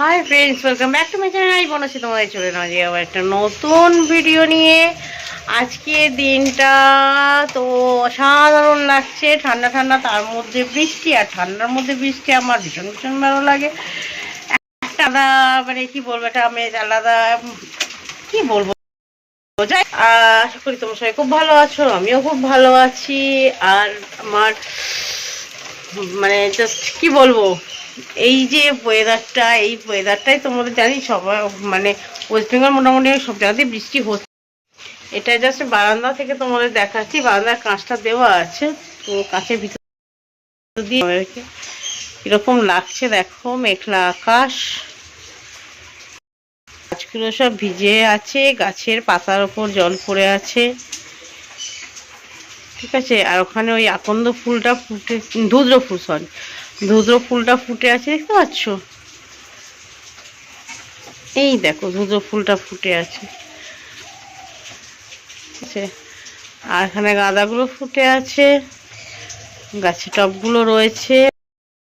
Hi friends welcome back to my channel আমি বলেছি তোমাদের চলে না যে আবার একটা নতুন ভিডিও নিয়ে। আজকে দিনটা তো অসাধারণ লাগছে, ঠান্ডা ঠান্ডা, তার মধ্যে বৃষ্টি আর ঠান্ডার মধ্যে বৃষ্টি আমার ভীষণ ভীষণ ভালো লাগে। একটা মানে কি বলব এটা আমি আলাদা, কি বলব? যাই আশা করি তোমার সবাই খুব ভালো আছো, আমিও খুব ভালো আছি। আর আমার মানে জাস্ট কি বলব? এই যে ওয়েদারটা এই ওয়েদারটাই তোমাদের জানি সবাই মানে ওয়েস্ট বেঙ্গল মোটামুটি সব জায়গাতেই বৃষ্টি হচ্ছে। এটা জাস্ট বারান্দা থেকে তোমাদের দেখাচ্ছি, বারান্দার কাঁচটা দেওয়া আছে, তো কাঁচের ভিতর কীরকম লাগছে দেখো, মেঘলা আকাশ। গাছগুলো সব ভিজে আছে, গাছের পাতার ওপর জল পড়ে আছে। ঠিক আছে, আর ওখানে ওই আকন্দ ফুলটা ফুটে ধুদ্র ফুল সরি ধুদ্র ফুলটা ফুটে আছে, দেখতে পাচ্ছ? এই দেখো ধুদ্র ফুলটা ফুটে আছে। আর এখানে গাঁদাগুলো ফুটে আছে গাছের টবগুলো রয়েছে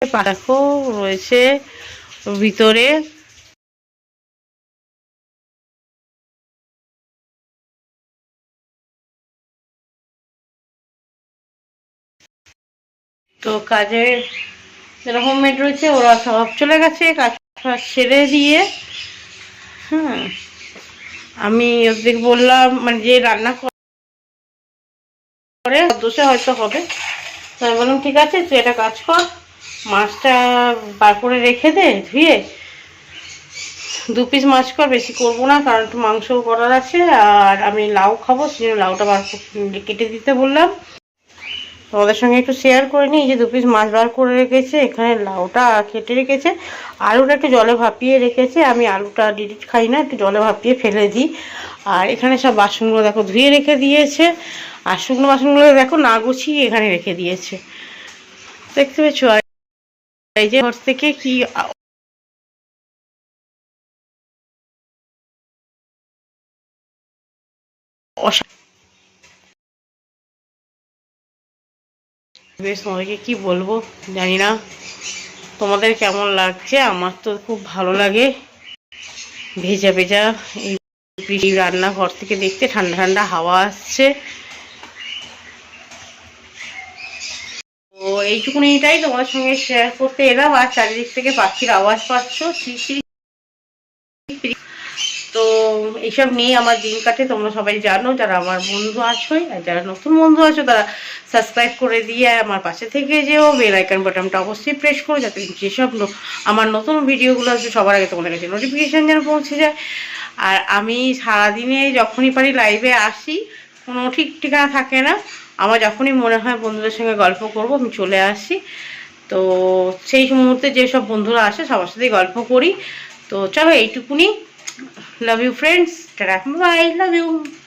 পাখো রয়েছে, ভিতরে তো কাজে যারা হোমমেড রয়েছে, ওরা সব চলে গেছে, কাজ সেরে দিয়ে হ্যাঁ আমি ওদের বললাম মানে যে রান্না করে, দোষে হয়তো হবে। তো আমি বললাম, ঠিক আছে, তুই একটা কাজ কর, মাছটা বার করে রেখে দে, ধুয়ে। দু পিস মাছ কর, বেশি করব না, কারণ একটু মাংসও করার আছে, আর আমি লাউ খাব, সেই জন্য লাউটা বার কেটে দিতে বললাম। তোমাদের সঙ্গে একটু শেয়ার করে নিই যে দু পিস মাছ বার করে রেখেছে, এখানে লাউটা কেটে রেখেছে, আলুটা একটু জলে ভাপিয়ে রেখেছে, আমি আলুটা ডিডিট খাই না, একটু জলে ভাপিয়ে ফেলে দিই। আর এখানে সব বাসনগুলো দেখো ধুয়ে রেখে দিয়েছে, আর শুকনো বাসনগুলো দেখো না গুছিয়ে এখানে রেখে দিয়েছে। দেখতে পেয়েছ? আর এই যে ঘর থেকে কি অসা বেশ তোমাদেরকে কি বলব, জানি না। তোমাদের কেমন লাগছে? আমার তো খুব ভালো লাগে। ভেজা ভেজা এই রান্নাঘর থেকে দেখতে, ঠান্ডা ঠান্ডা হাওয়া আসছে। তো এইটুকুনিটাই তোমার সঙ্গে শেয়ার করতে এলাম। আর চারিদিক থেকে পাখির আওয়াজ পাচ্ছ। তো এইসব নিয়ে আমার দিন কাটে, তোমরা সবাই জানো যারা আমার বন্ধু আছোই আর যারা নতুন বন্ধু আছো, তারা সাবস্ক্রাইব করে দিয়ে আমার পাশে থেকে যেও বেল আইকন বাটনটা অবশ্যই প্রেস করো যাতে যেসব আমার নতুন ভিডিওগুলো আছে সবার আগে তোমাদের কাছে নোটিফিকেশান যেন পৌঁছে যায়। আর আমি সারাদিনে যখনই পারি লাইভে আসি, কোনো ঠিক ঠিকানা থাকে না। আমার যখনই মনে হয় বন্ধুদের সঙ্গে গল্প করব, আমি চলে আসি। তো সেই মুহূর্তে যেসব বন্ধুরা আসে, সবার সাথেই গল্প করি। তো চলো এইটুকুনি। Love you friends. ta Bye. Love you.